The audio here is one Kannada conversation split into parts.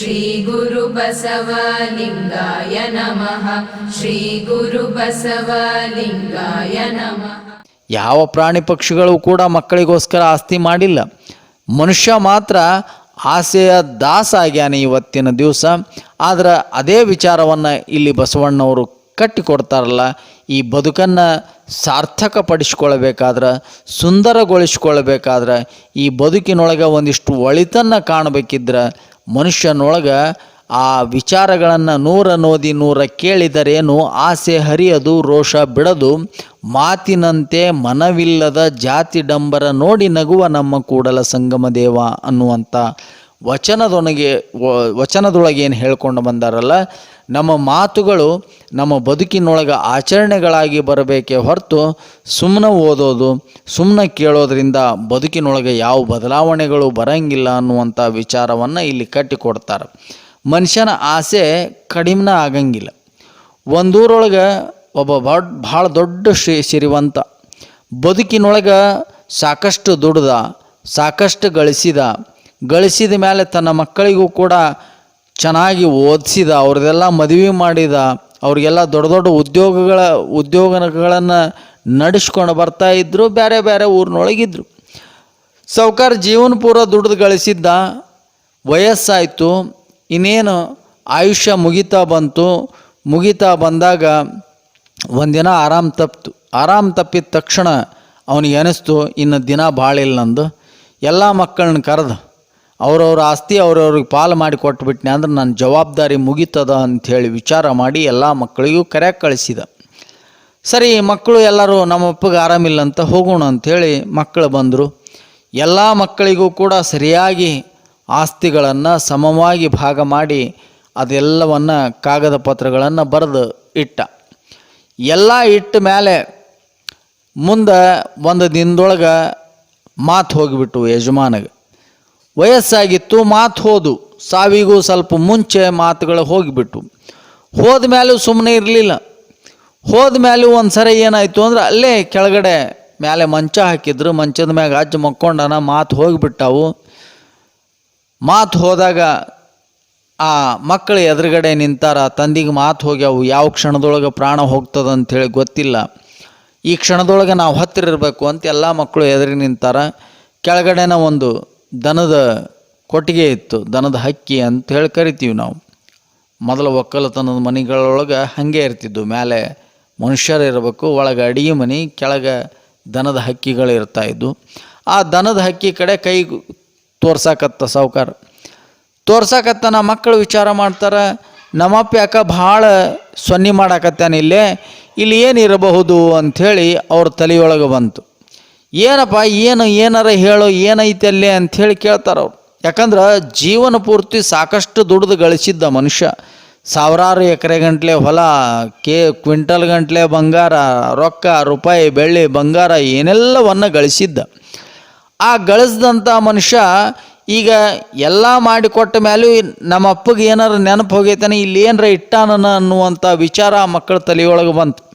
श्रीगुरुबसवलिङ्गाय नमः श्रीगुरुबसवलिङ्गाय नमः ಯಾವ ಪ್ರಾಣಿ ಪಕ್ಷಿಗಳು ಕೂಡ ಮಕ್ಕಳಿಗೋಸ್ಕರ ಆಸ್ತಿ ಮಾಡಿಲ್ಲ ಮನುಷ್ಯ ಮಾತ್ರ ಆಸೆಯ ದಾಸ ಆಗ್ಯಾನೆ ಇವತ್ತಿನ ದಿವಸ ಆದ್ರೆ ಅದೇ ವಿಚಾರವನ್ನು ಇಲ್ಲಿ ಬಸವಣ್ಣವರು ಕಟ್ಟಿಕೊಡ್ತಾರಲ್ಲ ಈ ಬದುಕನ್ನು ಸಾರ್ಥಕಪಡಿಸ್ಕೊಳ್ಬೇಕಾದ್ರೆ ಸುಂದರಗೊಳಿಸ್ಕೊಳ್ಬೇಕಾದ್ರೆ ಈ ಬದುಕಿನೊಳಗೆ ಒಂದಿಷ್ಟು ಒಳಿತನ್ನು ಕಾಣಬೇಕಿದ್ರೆ ಮನುಷ್ಯನೊಳಗೆ ಆ ವಿಚಾರಗಳನ್ನು ನೂರ ನೋದಿ ನೂರ ಕೇಳಿದರೇನು ಆಸೆ ಹರಿಯದು, ರೋಷ ಬಿಡದು, ಮಾತಿನಂತೆ ಮನವಿಲ್ಲದ ಜಾತಿ ಡಂಬರ ನೋಡಿ ನಗುವ ನಮ್ಮ ಕೂಡಲ ಸಂಗಮ ದೇವ ಅನ್ನುವಂಥ ವಚನದೊಳಗೆ ವಚನದೊಳಗೆ ಏನು ಹೇಳ್ಕೊಂಡು ಬಂದಾರಲ್ಲ, ನಮ್ಮ ಮಾತುಗಳು ನಮ್ಮ ಬದುಕಿನೊಳಗೆ ಆಚರಣೆಗಳಾಗಿ ಬರಬೇಕೇ ಹೊರತು ಸುಮ್ಮನೆ ಓದೋದು ಸುಮ್ಮನೆ ಕೇಳೋದ್ರಿಂದ ಬದುಕಿನೊಳಗೆ ಯಾವ ಬದಲಾವಣೆಗಳು ಬರಂಗಿಲ್ಲ ಅನ್ನುವಂಥ ವಿಚಾರವನ್ನು ಇಲ್ಲಿ ಕಟ್ಟಿಕೊಡ್ತಾರೆ. ಮನುಷ್ಯನ ಆಸೆ ಕಡಿಮೆನ ಆಗಂಗಿಲ್ಲ. ಒಂದೂರೊಳಗೆ ಒಬ್ಬ ಭಾಳ ಭಾಳ ದೊಡ್ಡ ಶ್ರೀ ಸಿರಿವಂತ ಬದುಕಿನೊಳಗೆ ಸಾಕಷ್ಟು ದುಡ್ದ, ಸಾಕಷ್ಟು ಗಳಿಸಿದ ಗಳಿಸಿದ ಮೇಲೆ ತನ್ನ ಮಕ್ಕಳಿಗೂ ಕೂಡ ಚೆನ್ನಾಗಿ ಓದಿಸಿದ ಅವ್ರದ್ದೆಲ್ಲ ಮದುವೆ ಮಾಡಿದ, ಅವ್ರಿಗೆಲ್ಲ ದೊಡ್ಡ ದೊಡ್ಡ ಉದ್ಯೋಗಗಳ, ಉದ್ಯೋಗಗಳನ್ನು ನಡೆಸ್ಕೊಂಡು ಬರ್ತಾ ಇದ್ದರು ಬೇರೆ ಬೇರೆ ಊರಿನೊಳಗಿದ್ರು. ಸಾವ್ಕಾರ ಜೀವನ ಪೂರ ದುಡ್ದು ಗಳಿಸಿದ್ದ ವಯಸ್ಸಾಯಿತು, ಇನ್ನೇನು ಆಯುಷ್ಯ ಮುಗಿತಾ ಬಂತು, ಮುಗಿತಾ ಬಂದಾಗ ಒಂದಿನ ಆರಾಮ್ ತಪ್ಪಿತು ಆರಾಮ್ ತಪ್ಪಿದ ತಕ್ಷಣ ಅವನಿಗೆ ಅನಿಸ್ತು ಇನ್ನು ದಿನ ಭಾಳ ಇಲ್ಲ ನಂದು, ಎಲ್ಲ ಮಕ್ಕಳನ್ನ ಕರೆದು. ಅವ್ರವ್ರ ಆಸ್ತಿ ಅವ್ರವ್ರಿಗೆ ಪಾಲು ಮಾಡಿ ಕೊಟ್ಬಿಟ್ನೆ ಅಂದ್ರೆ ನನ್ನ ಜವಾಬ್ದಾರಿ ಮುಗೀತದ ಅಂಥೇಳಿ ವಿಚಾರ ಮಾಡಿ ಎಲ್ಲ ಮಕ್ಕಳಿಗೂ ಕರೆ ಕಳಿಸಿದ. ಸರಿ, ಮಕ್ಕಳು ಎಲ್ಲರೂ ನಮ್ಮಪ್ಪಗೆ ಆರಾಮಿಲ್ಲ ಅಂತ ಹೋಗೋಣ ಅಂಥೇಳಿ ಮಕ್ಕಳು ಬಂದರು. ಎಲ್ಲ ಮಕ್ಕಳಿಗೂ ಕೂಡ ಸರಿಯಾಗಿ ಆಸ್ತಿಗಳನ್ನು ಸಮವಾಗಿ ಭಾಗ ಮಾಡಿ ಅದೆಲ್ಲವನ್ನು ಕಾಗದ ಪತ್ರಗಳನ್ನು ಬರೆದು ಇಟ್ಟ. ಎಲ್ಲ ಇಟ್ಟ ಮೇಲೆ ಮುಂದೆ ಒಂದು ದಿನದೊಳಗೆ ಮಾತು ಹೋಗಿಬಿಟ್ಟು ಯಜಮಾನಗೆ. ವಯಸ್ಸಾಗಿತ್ತು, ಮಾತು ಹೋದು. ಸಾವಿಗೂ ಸ್ವಲ್ಪ ಮುಂಚೆ ಮಾತುಗಳು ಹೋಗಿಬಿಟ್ಟು ಹೋದ ಮೇಲೂ ಸುಮ್ಮನೆ ಇರಲಿಲ್ಲ. ಹೋದ ಮೇಲೂ ಒಂದು ಸರಿ ಏನಾಯಿತು ಅಂದ್ರೆ ಅಲ್ಲೇ ಕೆಳಗಡೆ ಮೇಲೆ ಮಂಚ ಹಾಕಿದ್ರು. ಮಂಚದ ಮ್ಯಾಗ ಅಜ್ಜ ಮಕ್ಕೊಂಡನ ಮಾತು ಹೋಗಿಬಿಟ್ಟಾವು. ಮಾತು ಹೋದಾಗ ಆ ಮಕ್ಕಳು ಎದುರುಗಡೆ ನಿಂತಾರ. ತಂದಿಗೆ ಮಾತು ಹೋಗ್ಯಾವು. ಯಾವ ಕ್ಷಣದೊಳಗೆ ಪ್ರಾಣ ಹೋಗ್ತದಂಥೇಳಿ ಗೊತ್ತಿಲ್ಲ. ಈ ಕ್ಷಣದೊಳಗೆ ನಾವು ಹತ್ತಿರ ಇರಬೇಕು ಅಂತ ಎಲ್ಲ ಮಕ್ಕಳು ಎದುರಿಗೆ ನಿಂತಾರ. ಕೆಳಗಡೆನ ಒಂದು ದನದ ಕೊಟ್ಟಿಗೆ ಇತ್ತು, ದನದ ಹಕ್ಕಿ ಅಂತ ಹೇಳಿ ಕರಿತೀವಿ ನಾವು. ಮೊದಲ ಒಕ್ಕಲತನದ ಮನೆಗಳೊಳಗೆ ಹಾಗೆ ಇರ್ತಿದ್ದು ಮೇಲೆ ಮನುಷ್ಯರು ಇರಬೇಕು, ಒಳಗೆ ಅಡಿಗೆ ಮನೆ, ಕೆಳಗೆ ದನದ ಹಕ್ಕಿಗಳು ಇರ್ತಾ ಇದ್ವು. ಆ ದನದ ಹಕ್ಕಿ ಕಡೆ ಕೈ ತೋರ್ಸಾಕತ್ತ ಸಾವುಕಾರ. ನಮ್ಮ ಮಕ್ಕಳು ವಿಚಾರ ಮಾಡ್ತಾರೆ, ನಮ್ಮಪ್ಪ ಯಾಕ ಭಾಳ ಸೊನ್ನೆ ಮಾಡಾಕತ್ತಾನಿಲ್ಲೇ ಇಲ್ಲಿ ಏನಿರಬಹುದು ಅಂಥೇಳಿ ಅವ್ರ ತಲೆಯೊಳಗೆ ಬಂತು. ಏನಪ್ಪ, ಏನು, ಏನಾರ ಹೇಳು, ಏನೈತೆ ಅಲ್ಲಿ ಅಂಥೇಳಿ ಕೇಳ್ತಾರೆ ಅವ್ರು. ಯಾಕಂದ್ರೆ ಜೀವನ ಪೂರ್ತಿ ಸಾಕಷ್ಟು ದುಡ್ದು ಗಳಿಸಿದ್ದ ಮನುಷ್ಯ. ಸಾವಿರಾರು ಎಕರೆ ಗಂಟ್ಲೆ ಹೊಲ, ಕೆ, ಕ್ವಿಂಟಲ್ ಗಂಟ್ಲೆ ಬಂಗಾರ, ರೊಕ್ಕ, ರೂಪಾಯಿ, ಬೆಳ್ಳಿ, ಬಂಗಾರ, ಏನೆಲ್ಲವನ್ನು ಗಳಿಸಿದ್ದ. ಆ ಗಳಿಸಿದಂಥ ಮನುಷ್ಯ ಈಗ ಎಲ್ಲ ಮಾಡಿಕೊಟ್ಟ ಮೇಲೂ ನಮ್ಮ ಅಪ್ಪಗೆ ಏನಾರು ನೆನಪು ಹೋಗೈತಾನೆ ಇಲ್ಲಿ ಏನರ ಇಟ್ಟಾನನ ಅನ್ನುವಂಥ ವಿಚಾರ ಮಕ್ಕಳ ತಲೆಯೊಳಗೆ ಬಂತು.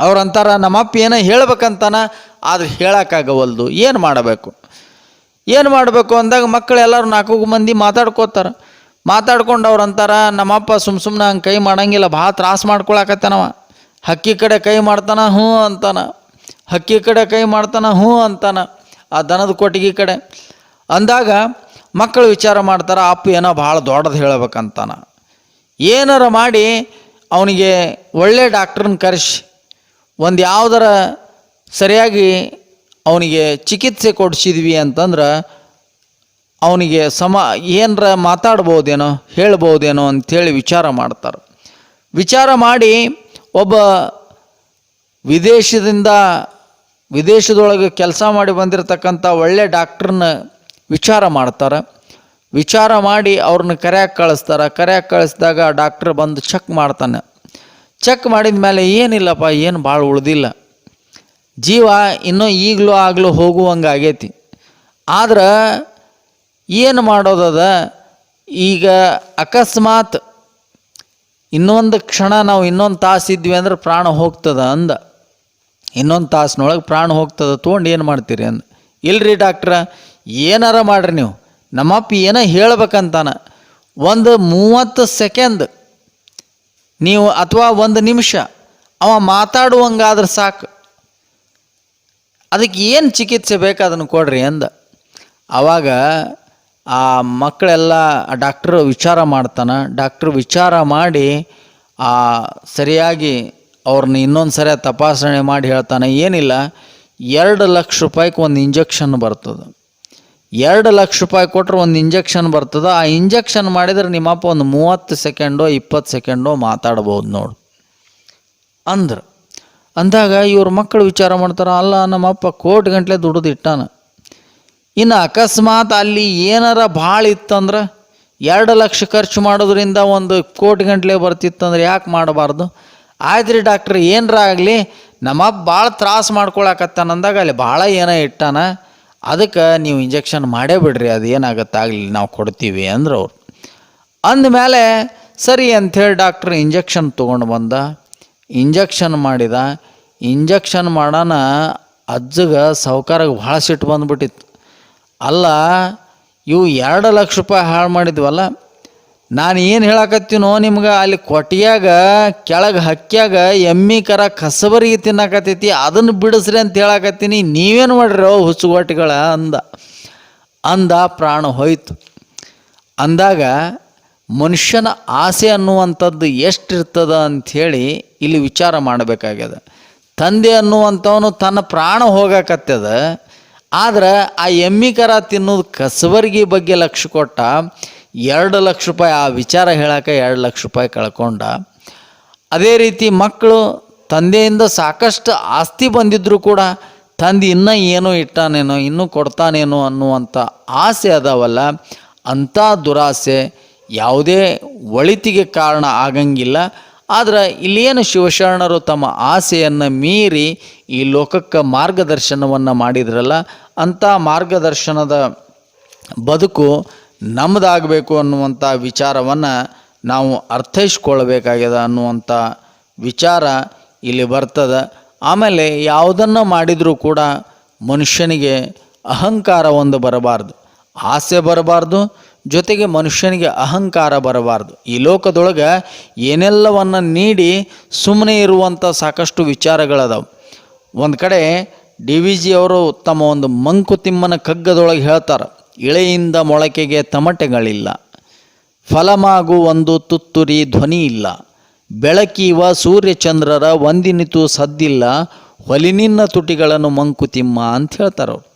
ಅವ್ರಂತಾರ, ನಮ್ಮಪ್ಪ ಏನೋ ಹೇಳ್ಬೇಕಂತಾನ, ಆದ್ರೆ ಹೇಳೋಕ್ಕಾಗವಲ್ದು. ಏನು ಮಾಡಬೇಕು? ಏನು ಮಾಡಬೇಕು ಅಂದಾಗ ಮಕ್ಕಳೆಲ್ಲರೂ ನಾಲ್ಕು ಮಂದಿ ಮಾತಾಡ್ಕೋತಾರೆ. ಮಾತಾಡ್ಕೊಂಡು ಅವ್ರು ಅಂತಾರ ನಮ್ಮಪ್ಪ ಸುಮ್ ಸುಮ್ಮನೆ ಹಂಗೆ ಕೈ ಮಾಡಂಗಿಲ್ಲ, ಭಾಳ ತ್ರಾಸ ಮಾಡ್ಕೊಳಕತ್ತಾನವ. ಹಕ್ಕಿ ಕಡೆ ಕೈ ಮಾಡ್ತಾನ, ಹ್ಞೂ ಅಂತಾನ. ಹಕ್ಕಿ ಕಡೆ ಕೈ ಮಾಡ್ತಾನ, ಹ್ಞೂ ಅಂತಾನ. ಆ ದನದ ಕೊಟ್ಟಿಗೆ ಕಡೆ. ಅಂದಾಗ ಮಕ್ಕಳು ವಿಚಾರ ಮಾಡ್ತಾರೆ, ಅಪ್ಪ ಏನೋ ಭಾಳ ದೊಡ್ಡದು ಹೇಳ್ಬೇಕಂತಾನ. ಏನಾರ ಮಾಡಿ ಅವನಿಗೆ ಒಳ್ಳೆ ಡಾಕ್ಟ್ರನ್ನ ಕರೆಸಿ ಒಂದು ಯಾವುದರ ಸರಿಯಾಗಿ ಅವನಿಗೆ ಚಿಕಿತ್ಸೆ ಕೊಡಿಸಿದ್ವಿ ಅಂತಂದ್ರೆ ಅವನಿಗೆ ಸಮ ಏನರ ಮಾತಾಡ್ಬೋದೇನೋ, ಹೇಳ್ಬೋದೇನೋ ಅಂಥೇಳಿ ವಿಚಾರ ಮಾಡ್ತಾರೆ. ವಿಚಾರ ಮಾಡಿ ಒಬ್ಬ ವಿದೇಶದಿಂದ, ವಿದೇಶದೊಳಗೆ ಕೆಲಸ ಮಾಡಿ ಬಂದಿರತಕ್ಕಂಥ ಒಳ್ಳೆ ಡಾಕ್ಟ್ರನ್ನ ವಿಚಾರ ಮಾಡ್ತಾರೆ. ವಿಚಾರ ಮಾಡಿ ಅವ್ರನ್ನ ಕರೆಯಾಗಿ ಕಳಿಸ್ತಾರೆ. ಕರೆಯಾಗಿ ಕಳಿಸಿದಾಗ ಡಾಕ್ಟ್ರ್ ಬಂದು ಚೆಕ್ ಮಾಡ್ತಾನೆ. ಚೆಕ್ ಮಾಡಿದ ಮೇಲೆ ಏನಿಲ್ಲಪ್ಪ, ಏನು ಭಾಳ ಉಳ್ದಿಲ್ಲ. ಜೀವ ಇನ್ನೂ ಈಗಲೂ ಆಗಲೂ ಹೋಗುವಂಗೆ ಆಗೈತಿ. ಆದ್ರೆ ಏನು ಮಾಡೋದದ ಈಗ ಅಕಸ್ಮಾತ್ ಇನ್ನೊಂದು ಕ್ಷಣ ನಾವು ಇನ್ನೊಂದು ತಾಸು ಇದ್ವಿ ಅಂದ್ರೆ ಪ್ರಾಣ ಹೋಗ್ತದ ಅಂದ. ಇನ್ನೊಂದು ತಾಸಿನೊಳಗೆ ಪ್ರಾಣ ಹೋಗ್ತದ ತೊಗೊಂಡು ಏನು ಮಾಡ್ತೀರಿ ಅಂದ. ಇಲ್ರಿ ಡಾಕ್ಟ್ರ, ಏನಾರ ಮಾಡ್ರಿ ನೀವು. ನಮ್ಮಪ್ಪ ಏನೋ ಹೇಳ್ಬೇಕಂತಾನ. ಒಂದು ಮೂವತ್ತು ಸೆಕೆಂಡ್ ನೀವು ಅಥವಾ ಒಂದು ನಿಮಿಷ ಅವ ಮಾತಾಡುವಂಗಾದ್ರೆ ಸಾಕು. ಅದಕ್ಕೆ ಏನು ಚಿಕಿತ್ಸೆ ಬೇಕು ಅದನ್ನು ಕೊಡ್ರಿ ಅಂದ. ಆವಾಗ ಆ ಮಕ್ಕಳೆಲ್ಲ ಡಾಕ್ಟ್ರು ವಿಚಾರ ಮಾಡ್ತಾನೆ. ಡಾಕ್ಟ್ರು ವಿಚಾರ ಮಾಡಿ ಆ ಸರಿಯಾಗಿ ಅವ್ರನ್ನ ಇನ್ನೊಂದು ಸರಿ ತಪಾಸಣೆ ಮಾಡಿ ಹೇಳ್ತಾನೆ. ಏನಿಲ್ಲ, ಎರಡು ಲಕ್ಷ ರೂಪಾಯಿಗೆ ಒಂದು ಇಂಜೆಕ್ಷನ್ ಬರ್ತದೆ. ಎರಡು ಲಕ್ಷ ರೂಪಾಯಿ ಕೊಟ್ಟರೆ ಒಂದು ಇಂಜೆಕ್ಷನ್ ಬರ್ತದೆ. ಆ ಇಂಜೆಕ್ಷನ್ ಮಾಡಿದ್ರೆ ನಿಮ್ಮಪ್ಪ ಒಂದು ಮೂವತ್ತು ಸೆಕೆಂಡೋ ಇಪ್ಪತ್ತು ಸೆಕೆಂಡೋ ಮಾತಾಡ್ಬೋದು ನೋಡು. ಅಂದ್ರೆ. ಅಂದಾಗ ಇವ್ರ ಮಕ್ಕಳು ವಿಚಾರ ಮಾಡ್ತಾರೆ, ಅಲ್ಲ ನಮ್ಮಪ್ಪ ಕೋಟಿ ಗಂಟ್ಲೆ ದುಡ್ದು ಇಟ್ಟಾನ ಇನ್ನು ಅಕಸ್ಮಾತ್ ಅಲ್ಲಿ ಏನಾರ ಭಾಳ ಇತ್ತಂದ್ರೆ, ಎರಡು ಲಕ್ಷ ಖರ್ಚು ಮಾಡೋದ್ರಿಂದ ಒಂದು ಕೋಟಿ ಗಂಟ್ಲೆ ಬರ್ತಿತ್ತಂದ್ರೆ ಯಾಕೆ ಮಾಡಬಾರ್ದು? ಆಯ್ತು ರೀ ಡಾಕ್ಟ್ರ್, ಏನರ ಆಗಲಿ ನಮ್ಮಪ್ಪ ಭಾಳ ತ್ರಾಸು ಮಾಡ್ಕೊಳಕತ್ತಾನಂದಾಗ ಅಲ್ಲಿ ಭಾಳ ಏನೋ ಇಟ್ಟಾನ. ಅದಕ್ಕೆ ನೀವು ಇಂಜೆಕ್ಷನ್ ಮಾಡೇ ಬಿಡ್ರಿ, ಅದು ಏನಾಗತ್ತಾಗಲಿ ನಾವು ಕೊಡ್ತೀವಿ ಅಂದ್ರೆ ಅವ್ರು. ಅಂದಮೇಲೆ ಸರಿ ಅಂಥೇಳಿ ಡಾಕ್ಟ್ರ್ ಇಂಜೆಕ್ಷನ್ ತೊಗೊಂಡು ಬಂದ. ಇಂಜೆಕ್ಷನ್ ಮಾಡಿದ. ಇಂಜೆಕ್ಷನ್ ಮಾಡೋಣ ಅಜ್ಜಗೆ ಸಾವ್ಕಾರಗೆ ಭಾಳ ಸಿಟ್ಟು ಬಂದ್ಬಿಟ್ಟಿತ್ತು. ಅಲ್ಲ, ಇವು ಎರಡು ಲಕ್ಷ ರೂಪಾಯಿ ಹಾಳು ಮಾಡಿದ್ವಲ್ಲ ನಾನು ಏನು ಹೇಳಕತ್ತೀನೋ ನಿಮ್ಗೆ, ಅಲ್ಲಿ ಕೊಟ್ಟಿಯಾಗ, ಕೆಳಗೆ ಹಕ್ಕ್ಯಾಗ ಎಮ್ಮಿ, ಕರ ಕಸಬರಿಗೆ ತಿನ್ನಕತ್ತೈತಿ ಅದನ್ನು ಬಿಡಿಸ್ರಿ ಅಂತ ಹೇಳಕತ್ತೀನಿ, ನೀವೇನು ಮಾಡ್ರಿ ಹುಚ್ಚುಗೊಟ್ಟಿಗಳ ಅಂದ. ಅಂದ ಪ್ರಾಣ ಹೋಯ್ತು. ಅಂದಾಗ ಮನುಷ್ಯನ ಆಸೆ ಅನ್ನುವಂಥದ್ದು ಎಷ್ಟಿರ್ತದ ಅಂಥೇಳಿ ಇಲ್ಲಿ ವಿಚಾರ ಮಾಡಬೇಕಾಗ್ಯದ. ತಂದೆ ಅನ್ನುವಂಥವನು ತನ್ನ ಪ್ರಾಣ ಹೋಗಕತ್ತದ, ಆದ್ರೆ ಆ ಎಮ್ಮಿ, ಕರ ತಿನ್ನೋದು ಕಸಬರ್ಗಿ ಬಗ್ಗೆ ಲಕ್ಷ ಕೊಟ್ಟ ಎರಡು ಲಕ್ಷ ರೂಪಾಯಿ, ಆ ವಿಚಾರ ಹೇಳಕ್ಕೆ ಎರಡು ಲಕ್ಷ ರೂಪಾಯಿ ಕಳ್ಕೊಂಡ. ಅದೇ ರೀತಿ ಮಕ್ಕಳು ತಂದೆಯಿಂದ ಸಾಕಷ್ಟು ಆಸ್ತಿ ಬಂದಿದ್ದರೂ ಕೂಡ ತಂದೆ ಇನ್ನೂ ಏನೋ ಇಟ್ಟಾನೇನೋ, ಇನ್ನೂ ಕೊಡ್ತಾನೇನೋ ಅನ್ನುವಂಥ ಆಸೆ ಅದಾವಲ್ಲ, ಅಂಥ ದುರಾಸೆ ಯಾವುದೇ ಒಳಿತಿಗೆ ಕಾರಣ ಆಗಂಗಿಲ್ಲ. ಆದರೆ ಇಲ್ಲೇನು ಶಿವಶರಣರು ತಮ್ಮ ಆಸೆಯನ್ನು ಮೀರಿ ಈ ಲೋಕಕ್ಕೆ ಮಾರ್ಗದರ್ಶನವನ್ನು ಮಾಡಿದ್ರಲ್ಲ, ಅಂಥ ಮಾರ್ಗದರ್ಶನದ ಬದುಕು ನಮ್ಮದಾಗಬೇಕು ಅನ್ನುವಂಥ ವಿಚಾರವನ್ನು ನಾವು ಅರ್ಥೈಸ್ಕೊಳ್ಬೇಕಾಗಿದೆ ಅನ್ನುವಂಥ ವಿಚಾರ ಇಲ್ಲಿ ಬರ್ತದೆ. ಆಮೇಲೆ ಯಾವುದನ್ನು ಮಾಡಿದರೂ ಕೂಡ ಮನುಷ್ಯನಿಗೆ ಅಹಂಕಾರ ಒಂದು ಬರಬಾರ್ದು. ಆಸೆ ಬರಬಾರ್ದು, ಜೊತೆಗೆ ಮನುಷ್ಯನಿಗೆ ಅಹಂಕಾರ ಬರಬಾರ್ದು. ಈ ಲೋಕದೊಳಗೆ ಏನೆಲ್ಲವನ್ನು ನೀಡಿ ಸುಮ್ಮನೆ ಇರುವಂಥ ಸಾಕಷ್ಟು ವಿಚಾರಗಳದಾವೆ. ಒಂದು ಕಡೆ ಡಿ ವಿ ಜಿ ಅವರು ತಮ್ಮ ಒಂದು ಮಂಕುತಿಮ್ಮನ ಕಗ್ಗದೊಳಗೆ ಹೇಳ್ತಾರೆ ಇಳೆಯಿಂದ ಮೊಳಕೆಗೆ ತಮಟೆಗಳಿಲ್ಲ. ಫಲಮಾಗು ಒಂದು ತುತ್ತುರಿ ಧ್ವನಿ ಇಲ್ಲ. ಬೆಳಕೀವ ಸೂರ್ಯಚಂದ್ರರ ಒಂದಿನಿತು ಸದ್ದಿಲ್ಲ. ಹೊಲಿನಿನ್ನ ತುಟಿಗಳನ್ನು ಮಂಕುತಿಮ್ಮ ಅಂತ ಹೇಳ್ತಾರೆ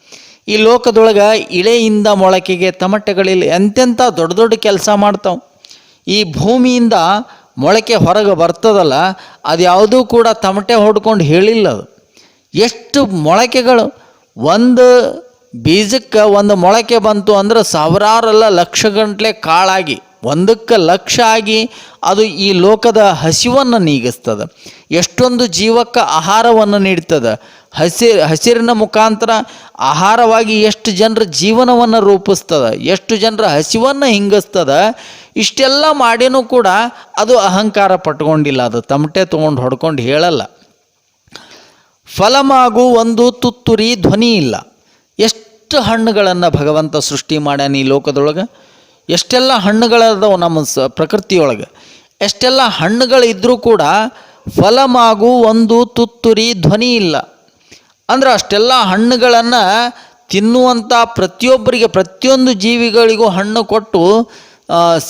ಈ ಲೋಕದೊಳಗೆ ಇಳೆಯಿಂದ ಮೊಳಕೆಗೆ ತಮಟೆಗಳಿಲ್ಲ. ಎಂತೆಂಥ ದೊಡ್ಡ ದೊಡ್ಡ ಕೆಲಸ ಮಾಡ್ತಾವೆ. ಈ ಭೂಮಿಯಿಂದ ಮೊಳಕೆ ಹೊರಗೆ ಬರ್ತದಲ್ಲ ಅದು ಯಾವುದೂ ಕೂಡ ತಮಟೆ ಹೊಡ್ಕೊಂಡು ಹೇಳಿಲ್ಲ ಅದು. ಎಷ್ಟು ಮೊಳಕೆಗಳು. ಒಂದು ಬೀಜಕ್ಕೆ ಒಂದು ಮೊಳಕೆ ಬಂತು ಅಂದ್ರೆ ಸಾವಿರಾರಲ್ಲ ಲಕ್ಷ ಗಂಟ್ಲೆ ಕಾಳಾಗಿ, ಒಂದಕ್ಕೆ ಲಕ್ಷ ಆಗಿ ಅದು ಈ ಲೋಕದ ಹಸಿವನ್ನು ನೀಗಿಸ್ತದೆ. ಎಷ್ಟೊಂದು ಜೀವಕ್ಕೆ ಆಹಾರವನ್ನು ನೀಡ್ತದೆ. ಹಸಿ, ಹಸಿರಿನ ಮುಖಾಂತರ ಆಹಾರವಾಗಿ ಎಷ್ಟು ಜನರ ಜೀವನವನ್ನು ರೂಪಿಸ್ತದೆ, ಎಷ್ಟು ಜನರ ಹಸಿವನ್ನು ಹಿಂಗಿಸ್ತದೆ, ಇಷ್ಟೆಲ್ಲ ಮಾಡಿನೂ ಕೂಡ ಅದು ಅಹಂಕಾರ ಪಟ್ಕೊಂಡಿಲ್ಲ, ಅದು ತಮಟೆ ತೊಗೊಂಡು ಹೊಡ್ಕೊಂಡು ಹೇಳಲ್ಲ. ಫಲಮಾಗು ಒಂದು ತುತ್ತುರಿ ಧ್ವನಿ ಇಲ್ಲ. ಎಷ್ಟು ಹಣ್ಣುಗಳನ್ನು ಭಗವಂತ ಸೃಷ್ಟಿ ಮಾಡ್ಯಾನ ಈ ಲೋಕದೊಳಗೆ? ಎಷ್ಟೆಲ್ಲ ಹಣ್ಣುಗಳದಾವು ನಮ್ಮ ಸ ಪ್ರಕೃತಿಯೊಳಗೆ? ಎಷ್ಟೆಲ್ಲ ಹಣ್ಣುಗಳಿದ್ದರೂ ಕೂಡ ಫಲಮಾಗು, ಒಂದು ತುತ್ತುರಿ ಧ್ವನಿ ಇಲ್ಲ. ಅಂದ್ರೆ ಅಷ್ಟೆಲ್ಲ ಹಣ್ಣುಗಳನ್ನು ತಿನ್ನುವಂಥ ಪ್ರತಿಯೊಬ್ಬರಿಗೆ, ಪ್ರತಿಯೊಂದು ಜೀವಿಗಳಿಗೂ ಹಣ್ಣು ಕೊಟ್ಟು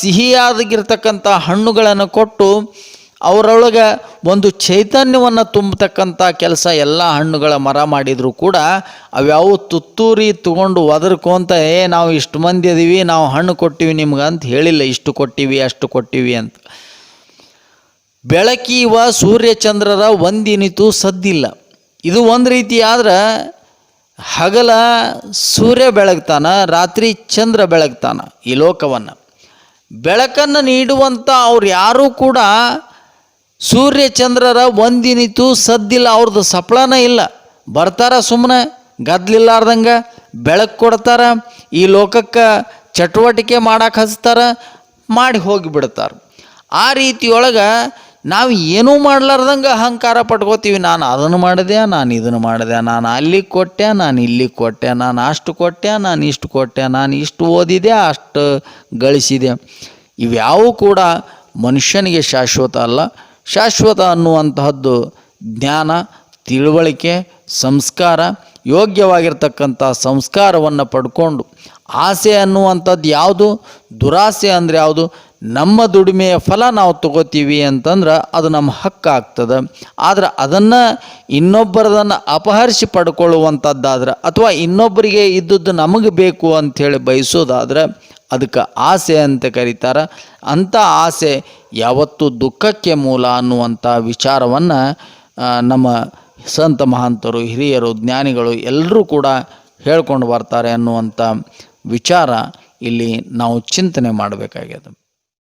ಸಿಹಿಯಾದಗಿರ್ತಕ್ಕಂಥ ಹಣ್ಣುಗಳನ್ನು ಕೊಟ್ಟು ಅವರೊಳಗೆ ಒಂದು ಚೈತನ್ಯವನ್ನು ತುಂಬತಕ್ಕಂಥ ಕೆಲಸ ಎಲ್ಲ ಹಣ್ಣುಗಳ ಮರ ಮಾಡಿದರೂ ಕೂಡ ಅವ್ಯಾವು ತುತ್ತೂರಿ ತಗೊಂಡು ಒದರ್ಕೊಂತ ಏ, ನಾವು ಇಷ್ಟು ಮಂದಿ ಅದೀವಿ, ನಾವು ಹಣ್ಣು ಕೊಟ್ಟಿವಿ ನಿಮ್ಗೆ ಅಂತ ಹೇಳಿಲ್ಲ. ಇಷ್ಟು ಕೊಟ್ಟಿವಿ, ಅಷ್ಟು ಕೊಟ್ಟಿವಿ ಅಂತ. ಬೆಳಕೀವ ಸೂರ್ಯಚಂದ್ರರ ಒಂದಿನಿತು ಸದ್ದಿಲ್ಲ. ಇದು ಒಂದು ರೀತಿ ಆದ್ರೆ ಹಗಲ ಸೂರ್ಯ ಬೆಳಗ್ತಾನ, ರಾತ್ರಿ ಚಂದ್ರ ಬೆಳಗ್ತಾನ ಈ ಲೋಕವನ್ನು. ಬೆಳಕನ್ನು ನೀಡುವಂಥ ಅವ್ರು ಯಾರೂ ಕೂಡ ಸೂರ್ಯ ಚಂದ್ರರ ಒಂದಿನಿತು ಸದ್ದಿಲ್ಲ ಅವ್ರದ್ದು ಸಪ್ಳನ ಇಲ್ಲ. ಬರ್ತಾರ ಸುಮ್ಮನೆ ಗದ್ಲಿಲ್ಲಾರ್ದಂಗೆ ಬೆಳಕು ಕೊಡ್ತಾರ, ಈ ಲೋಕಕ್ಕೆ ಚಟುವಟಿಕೆ ಮಾಡಕ್ಕೆ ಹಚ್ತಾರ, ಮಾಡಿ ಹೋಗಿಬಿಡ್ತಾರೆ ಆ ರೀತಿಯೊಳಗೆ ನಾವು ಏನೂ ಮಾಡ್ಲಾರ್ದಂಗೆ ಅಹಂಕಾರ ಪಟ್ಕೋತೀವಿ. ನಾನು ಅದನ್ನು ಮಾಡಿದೆ ನಾನು ಇದನ್ನು ಮಾಡಿದೆ ನಾನು ಅಲ್ಲಿಗೆ ಕೊಟ್ಟೆ, ನಾನು ಇಲ್ಲಿಗೆ ಕೊಟ್ಟೆ, ನಾನು ಅಷ್ಟು ಕೊಟ್ಟೆ, ನಾನು ಇಷ್ಟು ಕೊಟ್ಟೆ, ನಾನು ಇಷ್ಟು ಓದಿದೆ, ಅಷ್ಟು ಗಳಿಸಿದೆ. ಇವ್ಯಾವೂ ಕೂಡ ಮನುಷ್ಯನಿಗೆ ಶಾಶ್ವತ ಅಲ್ಲ. ಶಾಶ್ವತ ಅನ್ನುವಂತಹದ್ದು ಜ್ಞಾನ, ತಿಳುವಳಿಕೆ, ಸಂಸ್ಕಾರ, ಯೋಗ್ಯವಾಗಿರ್ತಕ್ಕಂಥ ಸಂಸ್ಕಾರವನ್ನು ಪಡ್ಕೊಂಡು ಆಸೆ ಅನ್ನುವಂಥದ್ದು ಯಾವುದು? ದುರಾಸೆ ಅಂದರೆ ಯಾವುದು? ನಮ್ಮ ದುಡಿಮೆಯ ಫಲ ನಾವು ತಗೋತೀವಿ ಅಂತಂದ್ರೆ ಅದು ನಮ್ಮ ಹಕ್ಕಾಗ್ತದೆ ಆದರೆ ಅದನ್ನು ಇನ್ನೊಬ್ಬರದನ್ನು ಅಪಹರಿಸಿ ಪಡ್ಕೊಳ್ಳುವಂಥದ್ದಾದ್ರೆ ಅಥವಾ ಇನ್ನೊಬ್ಬರಿಗೆ ಇದ್ದದ್ದು ನಮಗೆ ಬೇಕು ಅಂಥೇಳಿ ಬಯಸೋದಾದ್ರೆ ಅದಕ್ಕೆ ಆಸೆ ಅಂತ ಕರೀತಾರೆ. ಅಂಥ ಆಸೆ ಯಾವತ್ತೂ ದುಃಖಕ್ಕೆ ಮೂಲ ಅನ್ನುವಂಥ ವಿಚಾರವನ್ನು ನಮ್ಮ ಸಂತ ಮಹಾಂತರು, ಹಿರಿಯರು, ಜ್ಞಾನಿಗಳು ಎಲ್ಲರೂ ಕೂಡ ಹೇಳ್ಕೊಂಡು ಬರ್ತಾರೆ ಅನ್ನುವಂಥ ವಿಚಾರ ಇಲ್ಲಿ ನಾವು ಚಿಂತನೆ ಮಾಡಬೇಕಾಗ್ಯದ.